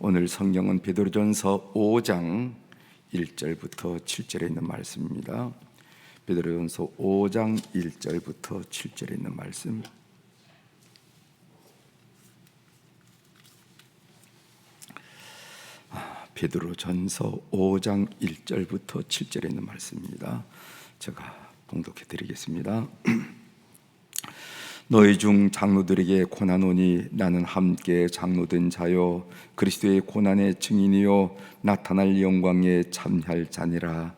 오늘 성경은 베드로전서 5장 1절부터 7절에 있는 말씀입니다. 베드로전서 5장 1절부터 7절에 있는 말씀. 아, 베드로전서 5장 1절부터 7절에 있는 말씀입니다. 제가 봉독해 드리겠습니다. 너희 중 장로들에게 고난오니 나는 함께 장로된 자요. 그리스도의 고난의 증인이요. 나타날 영광에 참여할 자니라.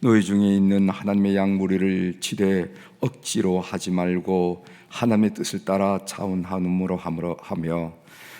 너희 중에 있는 하나님의 양 무리를 치되 억지로 하지 말고 하나님의 뜻을 따라 차원하음으로 하며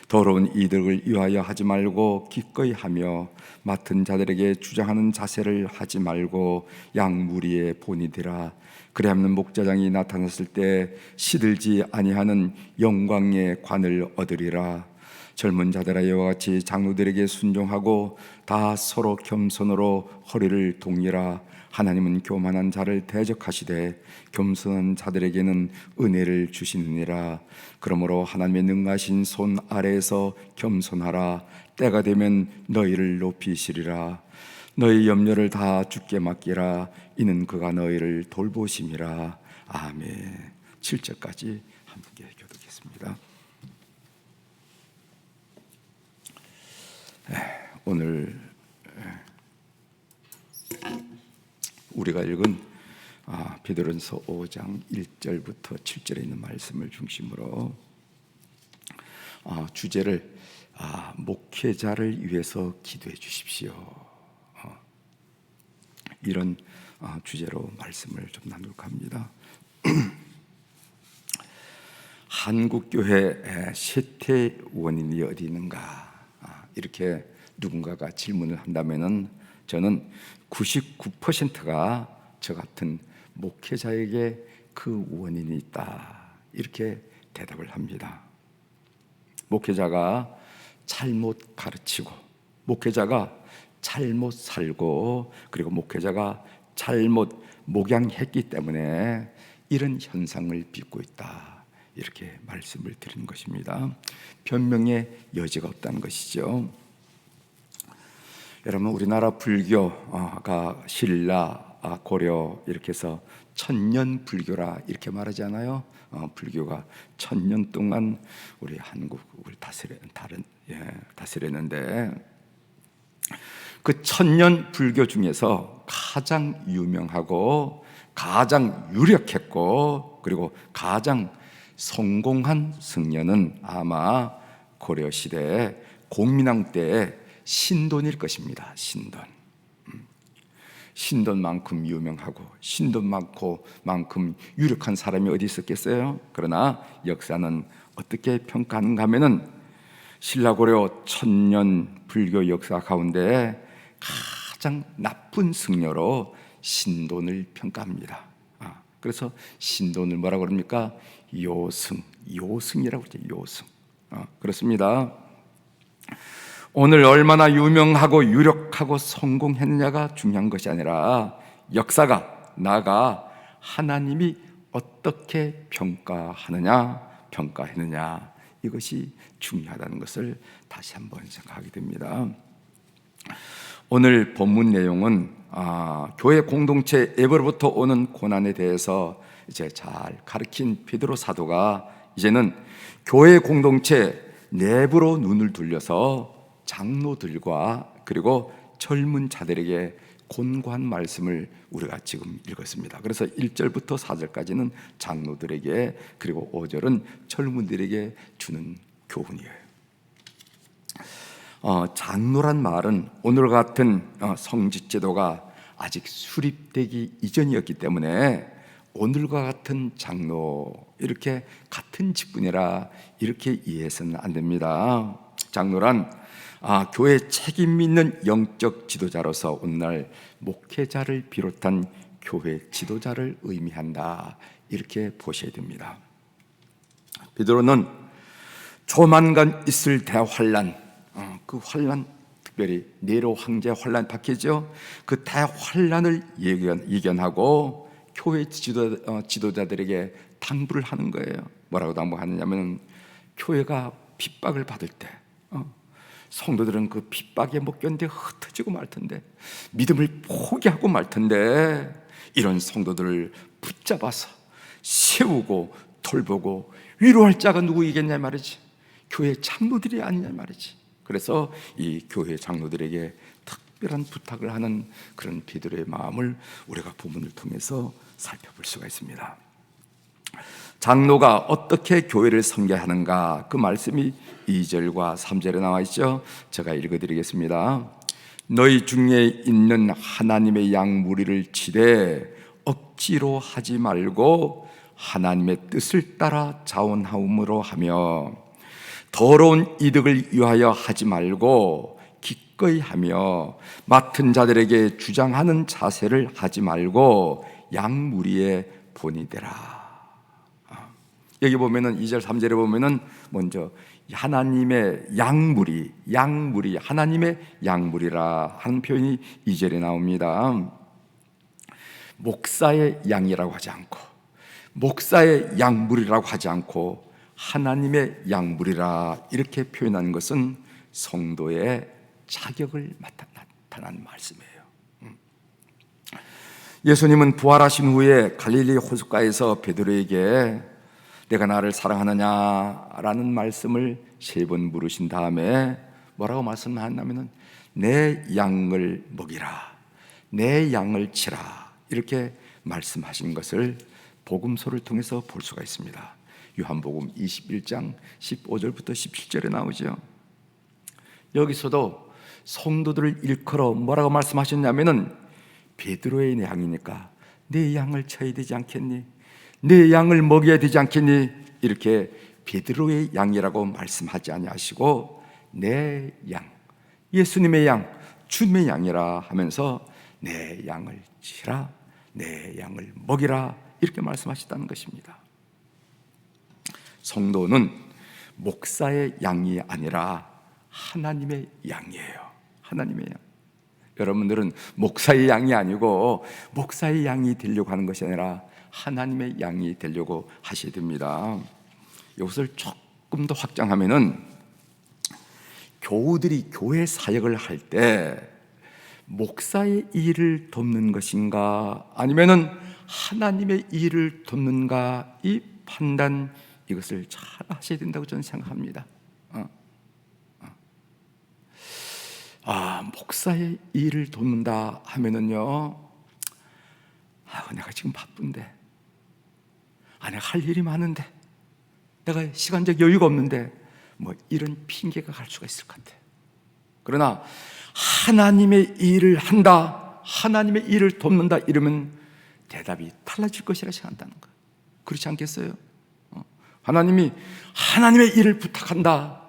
더러운 이득을 위하여 하지 말고 기꺼이 하며 맡은 자들에게 주장하는 자세를 하지 말고 양 무리의 본이 되라. 그리하면 목자장이 나타났을 때 시들지 아니하는 영광의 관을 얻으리라. 젊은 자들아 이와 같이 장로들에게 순종하고 다 서로 겸손으로 허리를 동이라 하나님은 교만한 자를 대적하시되 겸손한 자들에게는 은혜를 주시느니라. 그러므로 하나님의 능하신 손 아래에서 겸손하라. 때가 되면 너희를 높이시리라. 너희 염려를 다 주께 맡기라. 이는 그가 너희를 돌보심이라. 아멘. 7절까지 함께 교독했습니다. 오늘 우리가 읽은 아, 베드로전서 5장 1절부터 7절에 있는 말씀을 중심으로 아, 주제를 아, 목회자를 위해서 기도해 주십시오. 어, 이런 아, 주제로 말씀을 좀 나눌까 합니다. 한국 교회 쇠퇴 원인이 어디 있는가? 아, 이렇게 누군가가 질문을 한다면은 저는 99%가 저 같은 목회자에게 그 원인이 있다. 이렇게 대답을 합니다. 목회자가 잘못 가르치고, 목회자가 잘못 살고, 그리고 목회자가 잘못 목양했기 때문에 이런 현상을 빚고 있다. 이렇게 말씀을 드리는 것입니다. 변명의 여지가 없다는 것이죠. 여러분 우리나라 불교가 신라, 아, 고려 이렇게 해서 천년 불교라 이렇게 말하잖아요. 어, 불교가 천년 동안 우리 한국을 다스려 다른 예, 다스렸는데 그 천년 불교 중에서 가장 유명하고 가장 유력했고 그리고 가장 성공한 승려는 아마 고려 시대 공민왕 때 신돈일 것입니다. 신돈. 음. 신돈만큼 유명하고 신돈만큼 유력한 사람이 어디 있었겠어요? 그러나 역사는 어떻게 평가하는가 하면은 신라고려 천년 불교 역사 가운데 가장 나쁜 승려로 신돈을 평가합니다. 아, 그래서 신돈을 뭐라고 그럽니까? 요승, 요승이라고 그러죠. 요승. 아, 그렇습니다. 오늘 얼마나 유명하고 유력하고 성공했느냐가 중요한 것이 아니라 역사가 나가 하나님이 어떻게 평가하느냐, 평가했느냐 이것이 중요하다는 것을 다시 한번 생각하게 됩니다. 오늘 본문 내용은 아, 교회 공동체 에버로부터 오는 고난에 대해서 이제 잘 가르친 베드로 사도가 이제는 교회 공동체 내부로 눈을 돌려서 장로들과 그리고 젊은 자들에게 곤고한 말씀을 우리가 지금 읽었습니다. 그래서 1절부터 4절까지는 장로들에게 그리고 5절은 젊은들에게 주는 교훈이에요. 어, 장로란 말은 오늘 같은 어, 성직 제도가 아직 수립되기 이전이었기 때문에 오늘과 같은 장로 이렇게 같은 직분이라 이렇게 이해해서는 안 됩니다. 장로란 아, 교회 책임 있는 영적 지도자로서 오늘날 목회자를 비롯한 교회 지도자를 의미한다 이렇게 보셔야 됩니다. 베드로는 조만간 있을 대환란, 어, 그 환란 특별히 네로 황제 환란 박해죠. 그 대환란을 예견, 예견하고 교회 지도, 어, 지도 자들에게 당부를 하는 거예요. 뭐라고 당부하느냐면 교회가 핍박을 받을 때, 어, 성도들은 그 핍박에 못 견뎌 흩어지고 말 텐데 믿음을 포기하고 말 텐데 이런 성도들을 붙잡아서 세우고 돌보고 위로할 자가 누구이겠냐 말이지 교회 장로들이 아니냐 말이지 그래서 이 교회 장로들에게 특별한 부탁을 하는 그런 베드로의 마음을 우리가 부문을 통해서 살펴볼 수가 있습니다. 장로가 어떻게 교회를 섬겨하는가 그 말씀이 2절과 3절에 나와 있죠. 제가 읽어 드리겠습니다. 너희 중에 있는 하나님의 양 무리를 치되 억지로 하지 말고 하나님의 뜻을 따라 자원하음으로 하며 더러운 이득을 위하여 하지 말고 기꺼이 하며 맡은 자들에게 주장하는 자세를 하지 말고 양 무리의 본이 되라. 여기 보면은 2절 3절에 보면은 먼저 하나님의 양물이 양물이 하나님의 양물이라 하는 표현이 2절에 나옵니다. 목사의 양이라고 하지 않고 목사의 양물이라고 하지 않고 하나님의 양물이라 이렇게 표현하는 것은 성도의 자격을 나타난 말씀이에요. 음. 예수님은 부활하신 후에 갈릴리 호숫가에서 베드로에게 내가 나를 사랑하느냐라는 말씀을 세 번 물으신 다음에 뭐라고 말씀하냐면은 내 양을 먹이라, 내 양을 치라 이렇게 말씀하신 것을 복음서를 통해서 볼 수가 있습니다. 요한복음 21장 15절부터 17절에 나오죠. 여기서도 성도들을 일컬어 뭐라고 말씀하셨냐면은 베드로의 양이니까 내 양을 쳐야 되지 않겠니? 내 양을 먹여야 되지 않겠니? 이렇게 베드로의 양이라고 말씀하지 아니하시고 내 양, 예수님의 양, 주님의 양이라 하면서 내 양을 치라, 내 양을 먹이라 이렇게 말씀하셨다는 것입니다. 성도는 목사의 양이 아니라 하나님의 양이에요. 하나님의 양. 여러분들은 목사의 양이 아니고 목사의 양이 되려고 하는 것이 아니라 하나님의 양이 되려고 하셔야 됩니다. 이것을 조금 더 확장하면은 교우들이 교회 사역을 할 때 목사의 일을 돕는 것인가 아니면은 하나님의 일을 돕는가 이 판단 이것을 잘 하셔야 된다고 저는 생각합니다. 어. 어. 아 목사의 일을 돕는다 하면은요, 아 내가 지금 바쁜데 아, 내가 할 일이 많은데, 내가 시간적 여유가 없는데, 뭐 이런 핑계가 갈 수가 있을 것 같아. 그러나 하나님의 일을 한다, 하나님의 일을 돕는다 이러면 대답이 달라질 것이라 생각한다는 거예요. 그렇지 않겠어요? 어. 하나님이 하나님의 일을 부탁한다.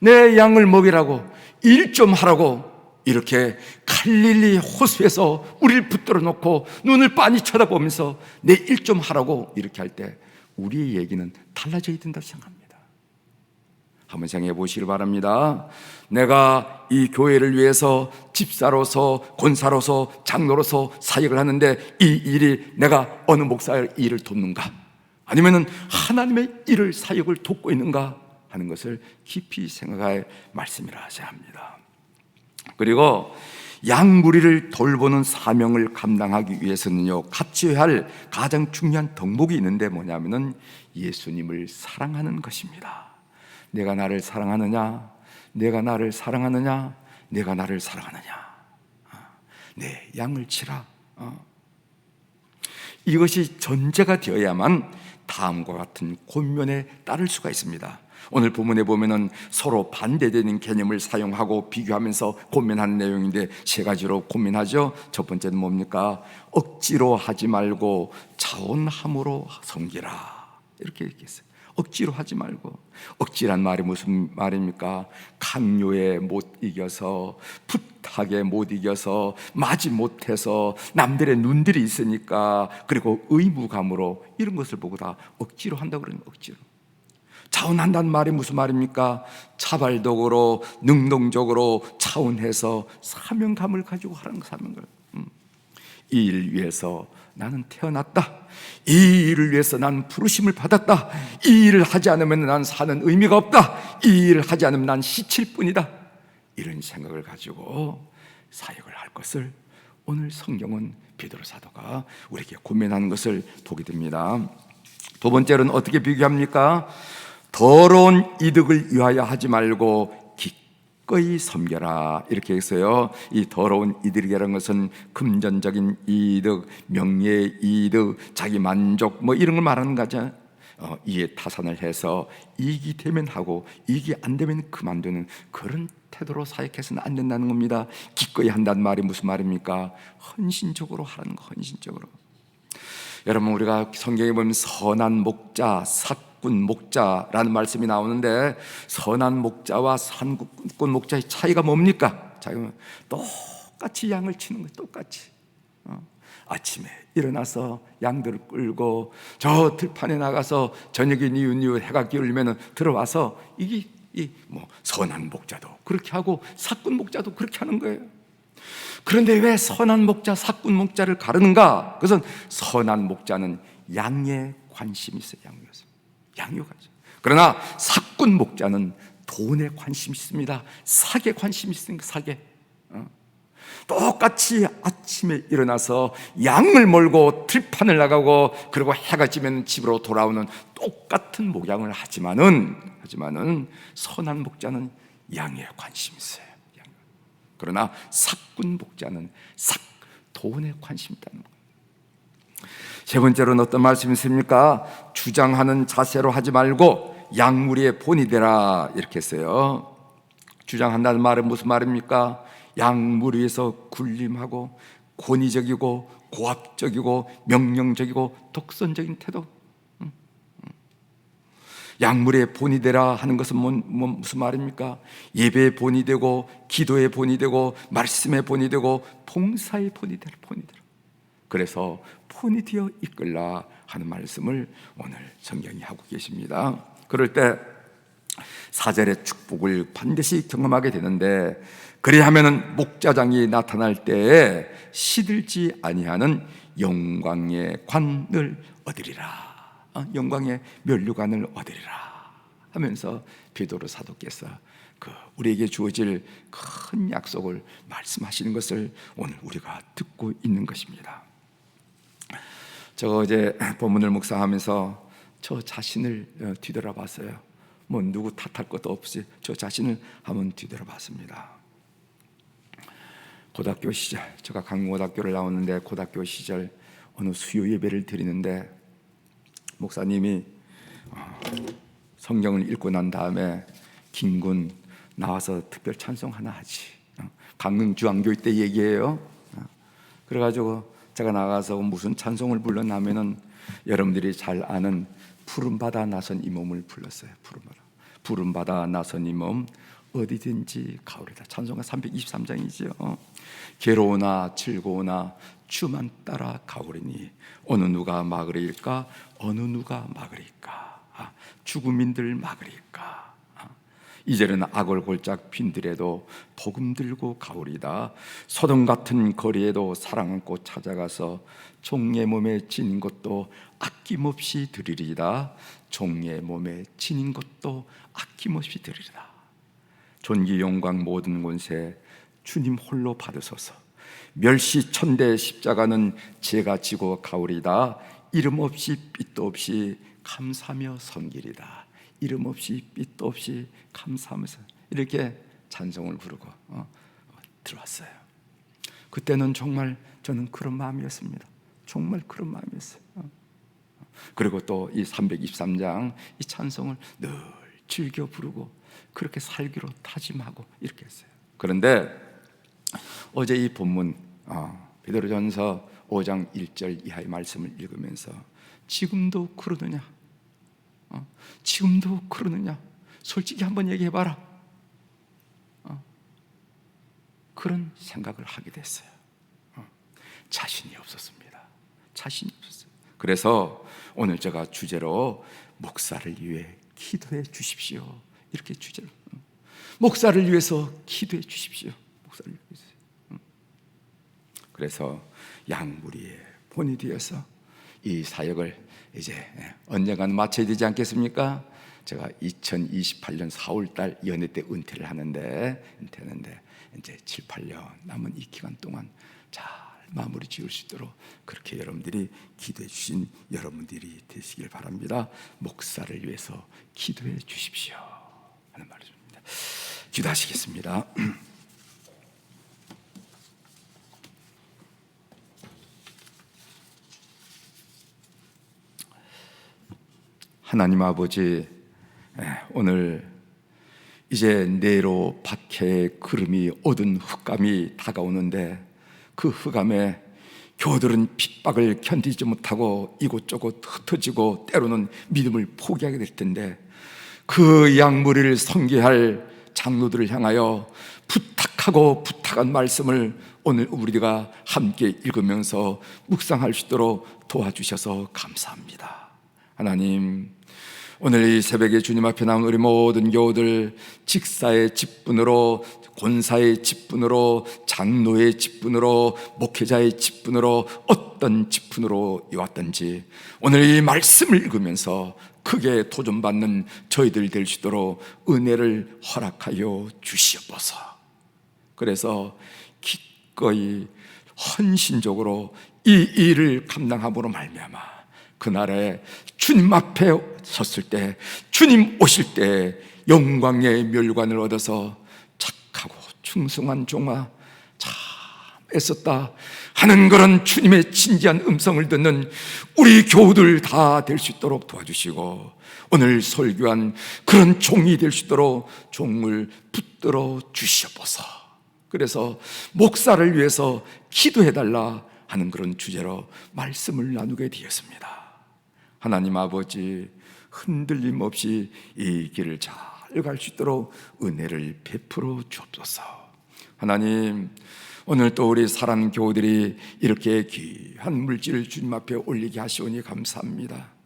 내 양을 먹이라고 일 좀 하라고 이렇게 갈릴리 호수에서 우리를 붙들어 놓고 눈을 빤히 쳐다보면서 내 일 좀 하라고 이렇게 할 때 우리의 얘기는 달라져야 된다고 생각합니다. 한번 생각해 보시길 바랍니다. 내가 이 교회를 위해서 집사로서 권사로서 장로로서 사역을 하는데 이 일이 내가 어느 목사의 일을 돕는가? 아니면은 하나님의 일을 사역을 돕고 있는가 하는 것을 깊이 생각할 말씀이라 하셔야 합니다. 그리고 양 무리를 돌보는 사명을 감당하기 위해서는요, 갖춰야 할 가장 중요한 덕목이 있는데 뭐냐면은 예수님을 사랑하는 것입니다. 내가 나를 사랑하느냐? 내가 나를 사랑하느냐? 내가 나를 사랑하느냐? 아, 내 양을 치라. 어. 이것이 전제가 되어야만 다음과 같은 권면에 따를 수가 있습니다. 오늘 본문에 보면은 서로 반대되는 개념을 사용하고 비교하면서 고민하는 내용인데 세 가지로 고민하죠. 첫 번째는 뭡니까? 억지로 하지 말고 자원함으로 섬기라. 이렇게 얘기했어요. 억지로 하지 말고 억지란 말이 무슨 말입니까? 강요에 못 이겨서 부탁에 못 이겨서 마지 못해서 남들의 눈들이 있으니까 그리고 의무감으로 이런 것을 보고 다 억지로 한다고 그러는 억지로 차원한다는 말이 무슨 말입니까? 차발적으로 능동적으로 차원해서 사명감을 가지고 하는 사명을 음. 이 일을 위해서 나는 태어났다. 이 일을 위해서 난 부르심을 받았다. 이 일을 하지 않으면 난 사는 의미가 없다. 이 일을 하지 않으면 난 시칠 뿐이다. 이런 생각을 가지고 사역을 할 것을 오늘 성경은 베드로 사도가 우리에게 고민하는 것을 보게 됩니다. 두 번째로는 어떻게 비교합니까? 더러운 이득을 위하여 하지 말고 기꺼이 섬겨라 이렇게 했어요. 이 더러운 이득이라는 것은 금전적인 이득, 명예의 이득, 자기 만족 뭐 이런 걸 말하는 거죠. 어, 이에 타산을 해서 이익이 되면 하고 이익이 안 되면 그만두는 그런 태도로 사역해서는 안 된다는 겁니다. 기꺼이 한다는 말이 무슨 말입니까? 헌신적으로 하라는 거, 헌신적으로. 여러분 우리가 성경에 보면 선한 목자, 사꾼 목자라는 말씀이 나오는데 선한 목자와 산꾼 목자의 차이가 뭡니까? 차이가 똑같이 양을 치는 거예요. 똑같이. 어? 아침에 일어나서 양들을 끌고 저 들판에 나가서 저녁이 니은 이후 해가 기울면 들어와서 이게 이 뭐 선한 목자도 그렇게 하고 사꾼 목자도 그렇게 하는 거예요. 그런데 왜 선한 목자, 사꾼 목자를 가르는가? 그것은 선한 목자는 양에 관심이 있어요. 양에서 양육하죠. 그러나 사꾼 목자는 돈에 관심이 있습니다. 사계 관심이 있으니까 사계. 어. 똑같이 아침에 일어나서 양을 몰고 들판을 나가고 그리고 해가 지면 집으로 돌아오는 똑같은 목양을 하지만은 하지만은 선한 목자는 양에 관심이 있어요. 양. 그러나 사꾼 목자는 삭 돈에 관심이 있다는 거예요. 세 번째로는 어떤 말씀이 있습니까? 주장하는 자세로 하지 말고 양무리의 본이 되라 이렇게 했어요. 주장한다는 말은 무슨 말입니까? 양무리에서 군림하고 권위적이고 고압적이고 명령적이고 독선적인 태도. 음, 음. 양물의 본이 되라 하는 것은 뭐, 뭐, 무슨 말입니까? 예배의 본이 되고 기도의 본이 되고 말씀의 본이 되고 봉사의 본이 되라 본이 되라. 그래서 본이 되어 이끌라 하는 말씀을 오늘 성경이 하고 계십니다. 그럴 때 사절의 축복을 반드시 경험하게 되는데 그리하면은 목자장이 나타날 때에 시들지 아니하는 영광의 관을 얻으리라. 어, 영광의 면류관을 얻으리라 하면서 베드로 사도께서 그 우리에게 주어질 큰 약속을 말씀하시는 것을 오늘 우리가 듣고 있는 것입니다. 저 어제 본문을 묵상하면서 저 자신을 어, 뒤돌아봤어요. 뭐 누구 탓할 것도 없이 저 자신을 한번 뒤돌아봤습니다. 고등학교 시절 제가 강고등학교를 나왔는데 고등학교 시절 어느 수요 예배를 드리는데 목사님이 어, 성경을 읽고 난 다음에 김군 나와서 특별 찬송 하나 하지 어, 강릉 주안교회 때 얘기해요. 어, 그래가지고 제가 나가서 무슨 찬송을 불렀냐면은 여러분들이 잘 아는 푸른 바다 나선 이 몸을 불렀어요. 푸른 바다. 푸른 바다 나선 이 몸 어디든지 가오리다. 찬송가 323장이죠. 괴로우나 즐거우나 주만 따라 가오리니 어느 누가 막으리일까? 어느 누가 막으리까? 아, 죽음인들 막으리까? 아, 이제는 악을 골짝 빈들에도 복음 들고 가오리다. 소돔 같은 거리에도 사랑 안고 찾아가서 종의 몸에 지닌 것도 아낌없이 드리리다. 종의 몸에 지닌 것도 아낌없이 드리리다. 존귀 영광 모든 권세 주님 홀로 받으소서. 멸시 천대 십자가는 제가 지고 가오리다. 이름 없이 빛도 없이 감사며 섬기리다. 이름 없이 빛도 없이 감사하면서 이렇게 찬송을 부르고 어, 들어왔어요. 그때는 정말 저는 그런 마음이었습니다. 정말 그런 마음이었어요. 어. 그리고 또 이 323장 이 찬송을 늘 즐겨 부르고 그렇게 살기로 다짐하고 이렇게 했어요. 그런데 어제 이 본문 어, 베드로전서 5장 1절 이하의 말씀을 읽으면서 지금도 그러느냐? 어, 지금도 그러느냐? 솔직히 한번 얘기해봐라. 어, 그런 생각을 하게 됐어요. 어, 자신이 없었습니다. 자신이 없었어요. 그래서 오늘 제가 주제로 목사를 위해 기도해 주십시오. 이렇게 주제로 목사를 위해서 기도해 주십시오. 목사를 위해서. 그래서 양무리의 본이 되어서 이 사역을 이제 언젠가는 마쳐야 되지 않겠습니까? 제가 2028년 4월 달 연애 때 은퇴를 하는데 은퇴하는데 이제 7, 8년 남은 이 기간 동안 잘 마무리 지을 수 있도록 그렇게 여러분들이 기도해 주신 여러분들이 되시길 바랍니다. 목사를 위해서 기도해 주십시오. 하는 말입니다. 기도하시겠습니다. 하나님 아버지, 예, 오늘 이제 내로 박해의 구름이 얻은 흑감이 다가오는데 그 흑감에 교들은 핍박을 견디지 못하고 이곳저곳 흩어지고 때로는 믿음을 포기하게 될 텐데 그 양무리를 성계할 장로들을 향하여 부탁하고 부탁한 말씀을 오늘 우리가 함께 읽으면서 묵상할 수 있도록 도와주셔서 감사합니다. 하나님, 오늘 이 새벽에 주님 앞에 나온 우리 모든 교우들 직사의 직분으로 권사의 직분으로 장로의 직분으로 목회자의 직분으로 어떤 직분으로 왔든지 오늘 이 말씀을 읽으면서 크게 도전받는 저희들 될 수 있도록 은혜를 허락하여 주시옵소서. 그래서 기꺼이 헌신적으로 이 일을 감당함으로 말미암아 그날에 주님 앞에 섰을 때 주님 오실 때 영광의 멸관을 얻어서 착하고 충성한 종아 참 애썼다 하는 그런 주님의 진지한 음성을 듣는 우리 교우들 다 될 수 있도록 도와주시고 오늘 설교한 그런 종이 될 수 있도록 종을 붙들어 주시옵소서. 그래서 목사를 위해서 기도해달라 하는 그런 주제로 말씀을 나누게 되었습니다. 하나님 아버지 흔들림 없이 이 길을 잘 갈 수 있도록 은혜를 베풀어 주옵소서. 하나님 오늘 또 우리 사랑 교우들이 이렇게 귀한 물질을 주님 앞에 올리게 하시오니 감사합니다.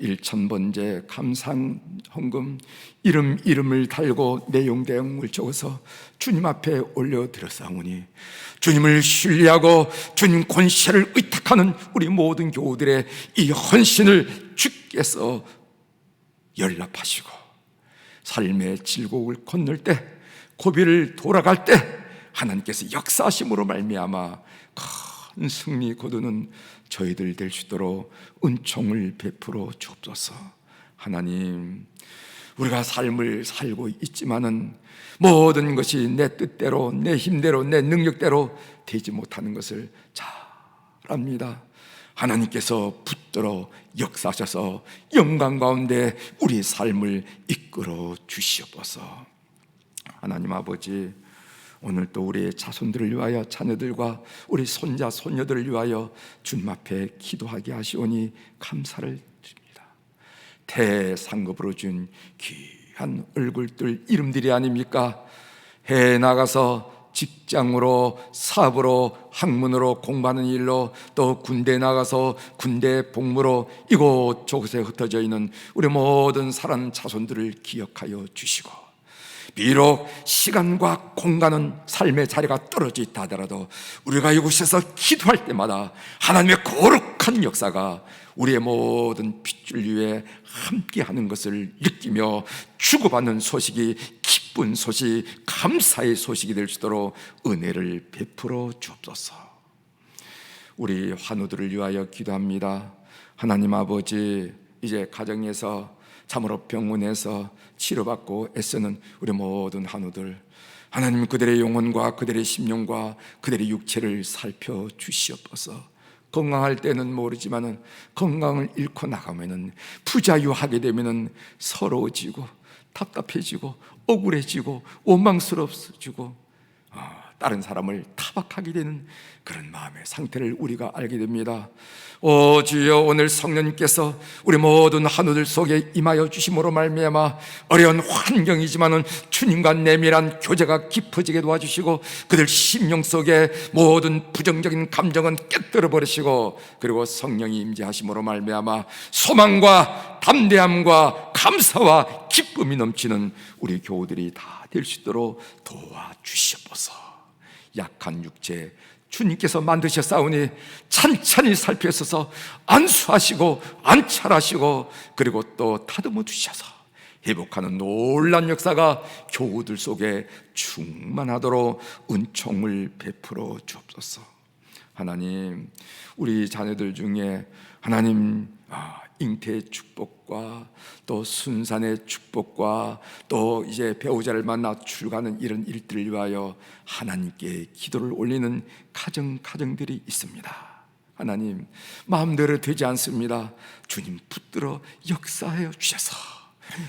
일천번제 감상 헌금 이름 이름을 달고 내용 대용을 적어서 주님 앞에 올려 드렸사오니 주님을 신뢰하고 주님 권세를 의탁하는 우리 모든 교우들의 이 헌신을 주께서 연락하시고 삶의 질곡을 건널 때 고비를 돌아갈 때 하나님께서 역사하심으로 말미암아 큰 승리 거두는 저희들 될 수 있도록 은총을 베풀어 주옵소서. 하나님, 우리가 삶을 살고 있지만은 모든 것이 내 뜻대로, 내 힘대로, 내 능력대로 되지 못하는 것을 잘 압니다. 하나님께서 붙들어 역사하셔서 영광 가운데 우리 삶을 이끌어 주시옵소서. 하나님 아버지, 오늘 또 우리의 자손들을 위하여 자녀들과 우리 손자 손녀들을 위하여 주님 앞에 기도하게 하시오니 감사를 드립니다. 대상급으로 준 귀한 얼굴들 이름들이 아닙니까? 해에 나가서 직장으로 사업으로 학문으로 공부하는 일로 또 군대 나가서 군대 복무로 이곳저곳에 흩어져 있는 우리 모든 사람 자손들을 기억하여 주시고 비록 시간과 공간은 삶의 자리가 떨어져 있다 하더라도 우리가 이곳에서 기도할 때마다 하나님의 거룩한 역사가 우리의 모든 핏줄 위에 함께 하는 것을 느끼며 주고받는 소식이 기쁜 소식, 감사의 소식이 될 수 있도록 은혜를 베풀어 주옵소서. 우리 환우들을 위하여 기도합니다. 하나님 아버지, 이제 가정에서 참으로 병원에서 치료받고 애쓰는 우리 모든 한우들 하나님 그들의 영혼과 그들의 심령과 그들의 육체를 살펴 주시옵소서. 건강할 때는 모르지만은 건강을 잃고 나가면은 부자유하게 되면은 서러워지고 답답해지고 억울해지고 원망스럽지고 어, 다른 사람을 타박하게 되는 그런 마음의 상태를 우리가 알게 됩니다. 오 주여 오늘 성령님께서 우리 모든 한우들 속에 임하여 주심으로 말미암아 어려운 환경이지만은 주님과 내밀한 교제가 깊어지게 도와주시고 그들 심령 속에 모든 부정적인 감정은 깨뜨려 버리시고 그리고 성령이 임재하심으로 말미암아 소망과 담대함과 감사와 기쁨이 넘치는 우리 교우들이 다 될 수 있도록 도와주시옵소서. 약한 육체 주님께서 만드셨사오니 찬찬히 살펴서서 안수하시고 안찰하시고 그리고 또 다듬어 주셔서 회복하는 놀란 역사가 교우들 속에 충만하도록 은총을 베풀어 주옵소서. 하나님, 우리 자녀들 중에 하나님 아, 잉태의 축복과 또 순산의 축복과 또 이제 배우자를 만나 출가하는 이런 일들을 위하여 하나님께 기도를 올리는 가정 가정들이 있습니다. 하나님 마음대로 되지 않습니다. 주님 붙들어 역사하여 주셔서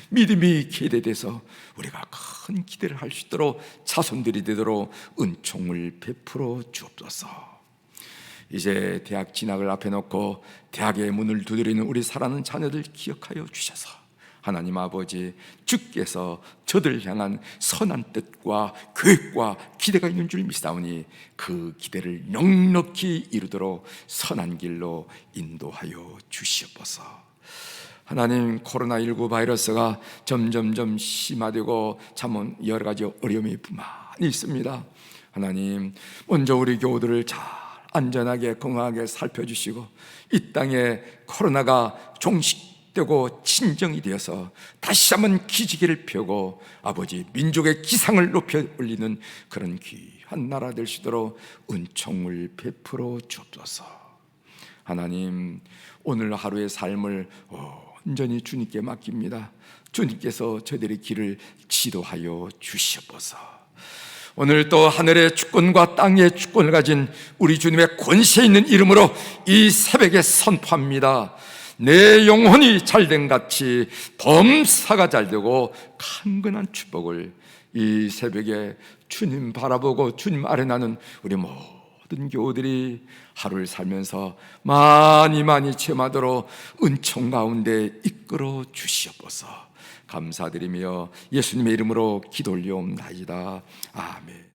믿음이 기대돼서 우리가 큰 기대를 할 수 있도록 자손들이 되도록 은총을 베풀어 주옵소서. 이제 대학 진학을 앞에 놓고 대학의 문을 두드리는 우리 사랑하는 자녀들 기억하여 주셔서 하나님 아버지 주께서 저들 향한 선한 뜻과 계획과 기대가 있는 줄 믿사오니 그 기대를 넉넉히 이루도록 선한 길로 인도하여 주시옵소서. 하나님 코로나19 바이러스가 점점점 심화되고 참 여러 가지 어려움이 많이 있습니다. 하나님 먼저 우리 교우들을 잘 안전하게 건강하게 살펴주시고 이 땅에 코로나가 종식되고 진정이 되어서 다시 한번 기지개를 펴고 아버지 민족의 기상을 높여 올리는 그런 귀한 나라 될 수 있도록 은총을 베풀어 주옵소서. 하나님 오늘 하루의 삶을 온전히 주님께 맡깁니다. 주님께서 저들의 길을 지도하여 주시옵소서. 오늘 또 하늘의 주권과 땅의 주권을 가진 우리 주님의 권세 있는 이름으로 이 새벽에 선포합니다. 내 영혼이 잘된 같이 범사가 잘되고 강건한 축복을 이 새벽에 주님 바라보고 주님 아래 나는 우리 모든 교우들이 하루를 살면서 많이 많이 체험하도록 은총 가운데 이끌어 주시옵소서. 감사드리며 예수님의 이름으로 기도 올려옵나이다. 아멘.